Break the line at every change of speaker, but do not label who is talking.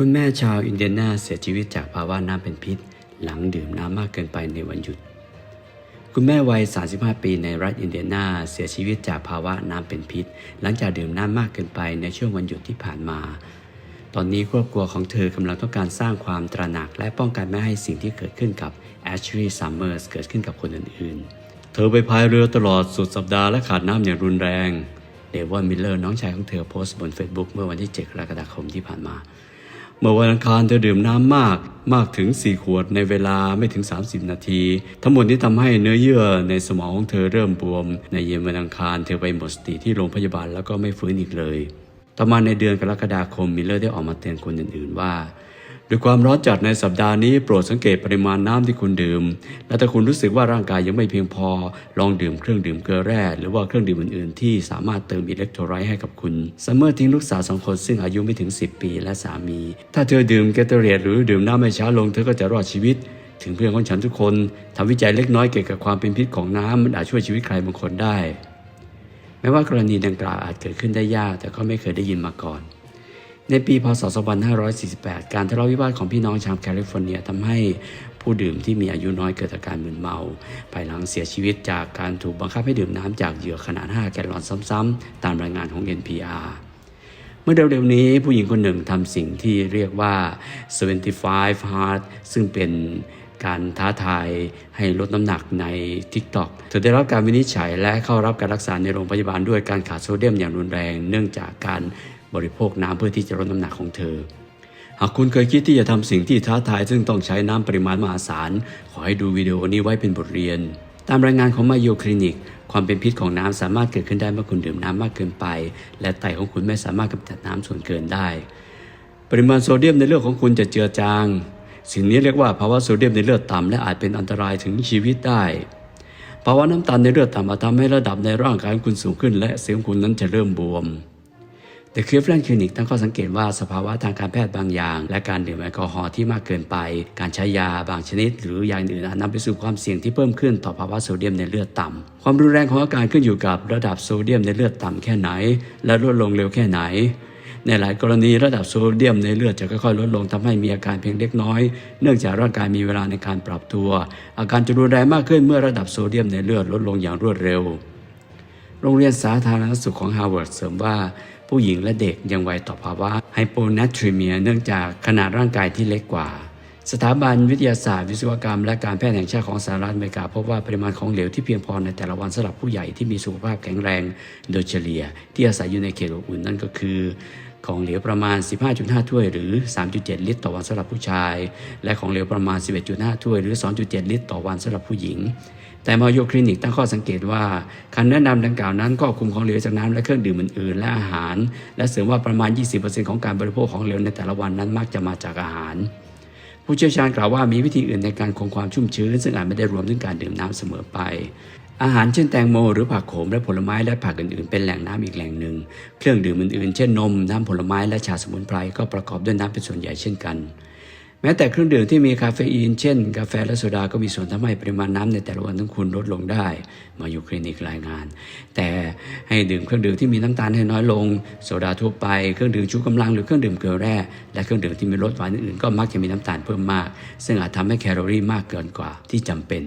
คุณแม่ชาวอินเดียนาเสียชีวิตจากภาวะน้ำเป็นพิษ หลังดื่มน้ำมากเกินไปในวันหยุด คุณแม่วัย 35 ปีในรัฐอินเดียนาเสียชีวิตจากภาวะน้ำเป็นพิษ หลังจากดื่มน้ำมากเกินไปในช่วงวันหยุดที่ผ่านมา ตอนนี้ครอบครัวของเธอกำลังต้องการสร้างความตระหนักและป้องกันไม่ให้สิ่งที่เกิดขึ้นกับแอชลีย์ซัมเมอร์สเกิดขึ้นกับคนอื่นๆ เธอไปพายเรือตลอดสุดสัปดาห์และขาดน้ำอย่างรุนแรงเดวอนมิลเลอร์น้องชายของเธอโพสต์บน Facebook เมื่อวันที่ 7 กรกฎาคมที่ผ่านมา เมื่อวันอังคารเธอดื่มน้ำมากมากถึง 4 ขวดในเวลาไม่ถึง 30 นาที ทั้งหมดนี้ทำให้เนื้อเยื่อในสมองของเธอเริ่มบวม ในเย็นวันอังคารเธอไปหมดสติที่โรงพยาบาลแล้วก็ไม่ฟื้นอีกเลย ต่อมาในเดือนกรกฎาคมมิลเลอร์ได้ออกมาเตือนคนอื่นๆว่า ด้วยความร้อนจัดในสัปดาห์นี้โปรดสังเกตปริมาณน้ำที่คุณดื่ม และถ้าคุณรู้สึกว่าร่างกายยังไม่เพียงพอ ลองดื่มเครื่องดื่มเกลือแร่ หรือว่าเครื่องดื่มอื่นๆ ที่สามารถเติมอิเล็กโทรไลต์ให้กับคุณซัมเมอร์ทิ้งลูกสาวสองคนซึ่งอายุไม่ถึง 10 ปีและสามี ถ้าเธอดื่มแกตเรียหรือดื่มน้ำไม่ช้าลงเธอก็จะรอดชีวิต ถึงเพื่อนของฉันทุกคนทำวิจัยเล็กน้อยเกี่ยวกับความเป็นพิษของน้ำมันอาจช่วยชีวิตใครบางคนได้แม้ว่ากรณีดังกล่าวอาจเกิดขึ้นได้ยากแต่ก็ไม่เคยได้ยินมาก่อน ในปีพศ 2548 การทะเลาะวิวาทของพี่น้องชาวแคลิฟอร์เนียทำให้ผู้ดื่มที่มีอายุน้อยเกิดอาการมึนเมา ภายหลังเสียชีวิตจากการถูกบังคับให้ดื่มน้ำจากเหยื่อขนาด 5 แกลลอนซ้ำๆ ตามรายงานของ NPR เมื่อเร็วๆนี้ผู้หญิงคนหนึ่งทำสิ่งที่เรียกว่า 75 hard ซึ่งเป็นการท้าทายให้ลดน้ำหนักใน TikTok เธอได้รับการวินิจฉัยและเข้ารับการรักษาในโรงพยาบาลด้วยการขาดโซเดียมอย่างรุนแรง เนื่องจากการ บริโภคน้ำเพื่อที่จะลดน้ำหนักของเธอ หากคุณเคยคิดที่จะทำสิ่งที่ท้าทาย ซึ่งต้องใช้น้ำปริมาณมหาศาล ขอให้ดูวิดีโอนี้ไว้เป็นบทเรียน ตามรายงานของมาโยคลินิก ความเป็นพิษของน้ำสามารถเกิดขึ้นได้เมื่อคุณดื่มน้ำมากเกินไป และไตของคุณไม่สามารถกำจัดน้ำส่วนเกินได้ ปริมาณโซเดียมในเลือดของคุณจะเจือจาง สิ่งนี้เรียกว่าภาวะโซเดียมในเลือดต่ำและอาจเป็นอันตรายถึงชีวิตได้ภาวะน้ำตาลในเลือดต่ำอาจทำให้ระดับในร่างกายของคุณสูงขึ้น และเสียงคุณนั้นจะเริ่มบวม แต่คลิฟแลนด์คลินิกตั้งข้อสังเกตว่าสภาวะทางการแพทย์บางอย่าง และการดื่มแอลกอฮอล์ที่มากเกินไป การใช้ยาบางชนิด หรือยาอื่นอาจนำไปสู่ความเสี่ยงที่เพิ่มขึ้นต่อภาวะโซเดียมในเลือดต่ำความรุนแรงของอาการขึ้นอยู่กับระดับโซเดียมในเลือดต่ำแค่ไหน และลดลงเร็วแค่ไหนในหลายกรณีระดับโซเดียมในเลือดจะค่อยๆลดลงทำให้มีอาการเพียงเล็กน้อย เนื่องจากร่างกายมีเวลาในการปรับตัว อาการจะรุนแรงมากขึ้นเมื่อระดับโซเดียมในเลือดลดลงอย่างรวดเร็ว โรงเรียนสาธารณสุขของฮาร์วาร์ดเสริมว่า ผู้หญิงและเด็กยังไวต่อภาวะไฮโปนัทรีเมียเนื่องจากขนาดร่างกายที่เล็กกว่า สถาบันวิทยาศาสตร์ วิศวกรรม และการแพทย์แห่งชาติของสหรัฐอเมริกาพบว่าปริมาณของเหลวที่เพียงพอในแต่ละวันสำหรับผู้ใหญ่ที่มีสุขภาพแข็งแรงโดยเฉลี่ย ที่อาศัยอยู่ในเขตอบอุ่นนั่นก็คือ ของเหลวประมาณ 15.5 ถ้วยหรือ 3.7 ลิตร ต่อวันสำหรับผู้ชาย และของเหลวประมาณ 11.5 ถ้วยหรือ 2.7 ลิตร ต่อวันสำหรับผู้หญิงแต่มาโยคลินิกตั้งข้อสังเกตว่าคำแนะนำดังกล่าวนั้นก็คุมของเหลวจากน้ำและเครื่องดื่มอื่นๆและอาหาร และเสริมว่าประมาณ 20%ของการบริโภคของเหลวในแต่ละวันนั้นมักจะมาจากอาหาร ผู้เชี่ยวชาญกล่าวว่ามีวิธีอื่นในการคงความชุ่มชื้น ซึ่งอาจไม่ได้รวมถึงการดื่มน้ำเสมอไป อาหารเช่นแตงโมหรือผักโขมและผลไม้และผักอื่นๆ เป็นแหล่งน้ำอีกแหล่งหนึ่ง เครื่องดื่มอื่นๆ เช่นนมน้ำผลไม้และชาสมุนไพรก็ประกอบด้วยน้ำเป็นส่วนใหญ่เช่นกัน แม้แต่เครื่องดื่มที่มีคาเฟอีน เช่น กาแฟและโซดาก็มีส่วนทำให้ปริมาณน้ำในแต่ละวันของคุณลดลงได้ มาอยู่คลินิกรายงาน แต่ให้ดื่มเครื่องดื่มที่มีน้ำตาลให้น้อยลง โซดาทั่วไป เครื่องดื่มชูกำลังหรือเครื่องดื่มเกลือแร่และเครื่องดื่มที่มีรสหวานอื่นๆก็มักจะมีน้ำตาลเพิ่มมาก ซึ่งอาจทำให้แคลอรี่มากเกินกว่าที่จำเป็น